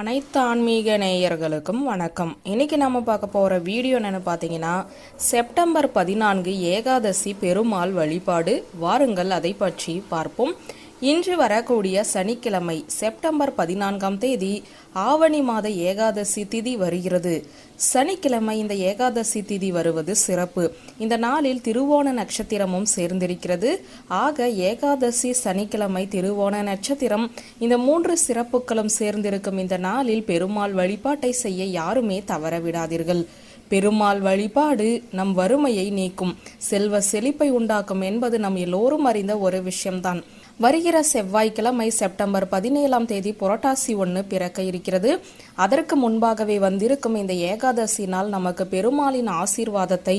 அனைத்து ஆன்மீக நேயர்களுக்கும் வணக்கம். இன்னைக்கு நம்ம பார்க்க போகிற வீடியோ என்னென்னு பார்த்தீங்கன்னா செப்டம்பர் பதினான்கு ஏகாதசி பெருமாள் வழிபாடு. வாருங்கள் அதை பற்றி பார்ப்போம். இன்று வரக்கூடிய சனிக்கிழமை செப்டம்பர் பதினான்காம் தேதி ஆவணி மாத ஏகாதசி திதி வருகிறது. சனிக்கிழமை இந்த ஏகாதசி திதி வருவது சிறப்பு. இந்த நாளில் திருவோண நட்சத்திரமும் சேர்ந்திருக்கிறது. ஆக ஏகாதசி சனிக்கிழமை திருவோண நட்சத்திரம் இந்த மூன்று சிறப்புகளும் சேர்ந்திருக்கும் இந்த நாளில் பெருமாள் வழிபாட்டை செய்ய யாருமே தவற விடாதீர்கள் பெருமாள் வழிபாடு நம் வறுமையை நீக்கும். செல்வ செழிப்பை உண்டாக்கும் என்பது நம் எல்லோரும் அறிந்த ஒரு விஷயம்தான். வருகிற செவ்வாய்க்கிழமை செப்டம்பர் பதினேழாம் தேதி புரட்டாசி ஒன்று பிறக்க இருக்கிறது. அதற்கு முன்பாகவே வந்திருக்கும் இந்த ஏகாதசி நாள் நமக்கு பெருமாளின் ஆசீர்வாதத்தை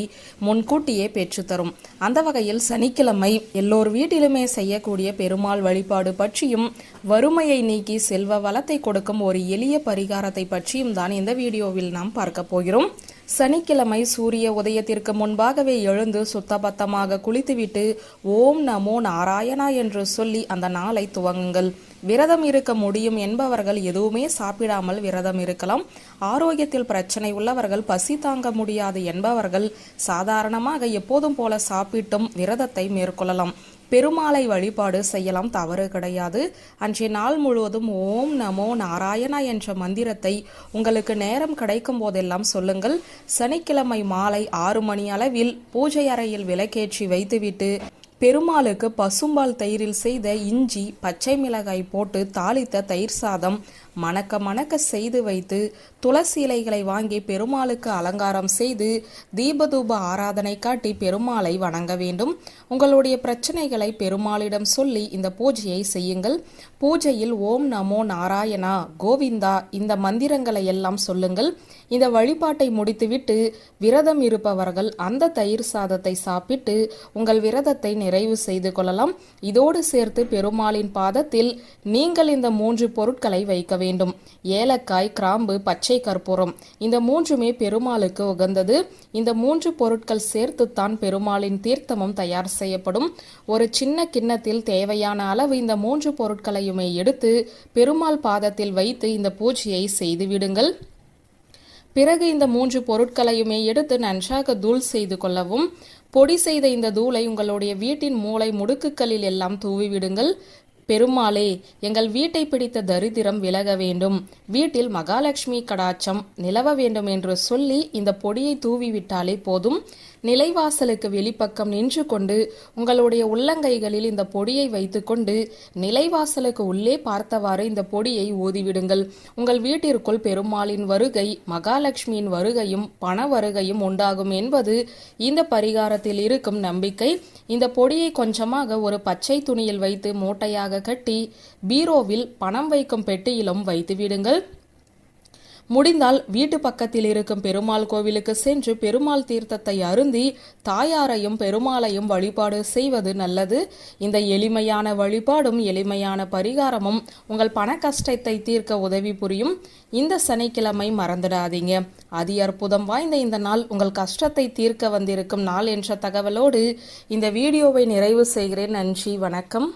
முன்கூட்டியே பெற்றுத்தரும். அந்த வகையில் சனிக்கிழமை எல்லோர் வீட்டிலுமே செய்யக்கூடிய பெருமாள் வழிபாடு பற்றியும் வறுமையை நீக்கி செல்வ வளத்தை கொடுக்கும் ஒரு எளிய பரிகாரத்தை பற்றியும் தான் இந்த வீடியோவில் நாம் பார்க்க போகிறோம். சனிக்கிழமை சூரிய உதயத்திற்கு முன்பாகவே எழுந்து சுத்தபத்தமாக குளித்துவிட்டு ஓம் நமோ நாராயணா என்று சொல்லி அந்த நாளை துவங்குங்கள். விரதம் இருக்க முடியும் என்பவர்கள் எதுவுமே சாப்பிடாமல் விரதம் இருக்கலாம். ஆரோக்கியத்தில் பிரச்சனை உள்ளவர்கள் பசி தாங்க முடியாது என்பவர்கள் சாதாரணமாக எப்போதும் போல சாப்பிட்டும் விரதத்தை மேற்கொள்ளலாம். பெருமாளை வழிபாடு செய்யலாம் தவறு கிடையாது. அன்றைய நாள் முழுவதும் ஓம் நமோ நாராயணா என்ற மந்திரத்தை உங்களுக்கு நேரம் கிடைக்கும் போதெல்லாம் சொல்லுங்கள். சனிக்கிழமை மாலை ஆறு மணி அளவில் பூஜை அறையில் விளக்கேற்றி வைத்துவிட்டு பெருமாளுக்கு பசும்பால் தயிரில் செய்த இஞ்சி பச்சை மிளகாய் போட்டு தாளித்த தயிர் சாதம் மணக்க மணக்க செய்து வைத்து துளசி இலைகளை வாங்கி பெருமாளுக்கு அலங்காரம் செய்து தீபதூப ஆராதனை காட்டி பெருமாளை வணங்க வேண்டும். உங்களுடைய பிரச்சனைகளை பெருமாளிடம் சொல்லி இந்த பூஜையை செய்யுங்கள். பூஜையில் ஓம் நமோ நாராயணா கோவிந்தா இந்த மந்திரங்களை எல்லாம் சொல்லுங்கள். இந்த வழிபாட்டை முடித்துவிட்டு விரதம் இருப்பவர்கள் அந்த தயிர் சாதத்தை சாப்பிட்டு உங்கள் விரதத்தை நிறைவு செய்து கொள்ளலாம். இதோடு சேர்த்து பெருமாளின் பாதத்தில் நீங்கள் இந்த மூன்று பொருட்களை வைக்க வேண்டும் ஏலக்காய் கிராம்பு பச்சை கற்பூரம். இந்த மூன்றுமே பெருமாளுக்கு உகந்தது. இந்த மூன்று பொருட்கள் சேர்த்துத்தான் பெருமாளின் தீர்த்தமும் தயார் செய்யப்படும். ஒரு சின்ன கிண்ணத்தில் தேவையான அளவு இந்த மூன்று பொருட்களையுமே எடுத்து பெருமாள் பாதத்தில் வைத்து இந்த பூஜையை செய்து விடுங்கள். பிறகு இந்த மூன்று பொருட்களையுமே எடுத்து நன்றாக தூள் செய்து கொள்ளவும். பொடி செய்த இந்த தூளை உங்களுடைய வீட்டின் மூளை முடுக்குகளில் எல்லாம் தூவிவிடுங்கள் பெருமாளே எங்கள் வீட்டை பிடித்த தரித்திரம் விலக வேண்டும். வீட்டில் மகாலட்சுமி கடாச்சம் நிலவ வேண்டும் என்று சொல்லி இந்த பொடியை தூவிவிட்டாலே போதும். நிலைவாசலுக்கு வெளிப்பக்கம் நின்று கொண்டு உங்களுடைய உள்ளங்கைகளில் இந்த பொடியை வைத்துக்கொண்டு நிலைவாசலுக்கு உள்ளே பார்த்தவாறு இந்த பொடியை ஊதிவிடுங்கள். உங்கள் வீட்டிற்குள் பெருமாளின் வருகை மகாலட்சுமியின் வருகையும் பண வருகையும் உண்டாகும் என்பது இந்த பரிகாரத்தில் இருக்கும் நம்பிக்கை. இந்த பொடியை கொஞ்சமாக ஒரு பச்சை துணியில் வைத்து மூட்டையாக கட்டி பீரோவில் பணம் வைக்கும் பெட்டியிலும் வைத்து விடுங்கள் முடிந்தால் வீட்டு பக்கத்தில் இருக்கும் பெருமாள் கோவிலுக்கு சென்று பெருமாள் தீர்த்தத்தை அருந்தி தாயாரையும் பெருமாளையும் வழிபாடு செய்வது நல்லது. இந்த எளிமையான வழிபாடும் எளிமையான பரிகாரமும் உங்கள் பண கஷ்டத்தை தீர்க்க உதவி புரியும். இந்த சனிக்கிழமை மறந்துடாதீங்க. அதி அற்புதம் வாய்ந்த இந்த நாள் உங்கள் கஷ்டத்தை தீர்க்க வந்திருக்கும் நாள் என்ற தகவலோடு இந்த வீடியோவை நிறைவு செய்கிறேன். நன்றி வணக்கம்.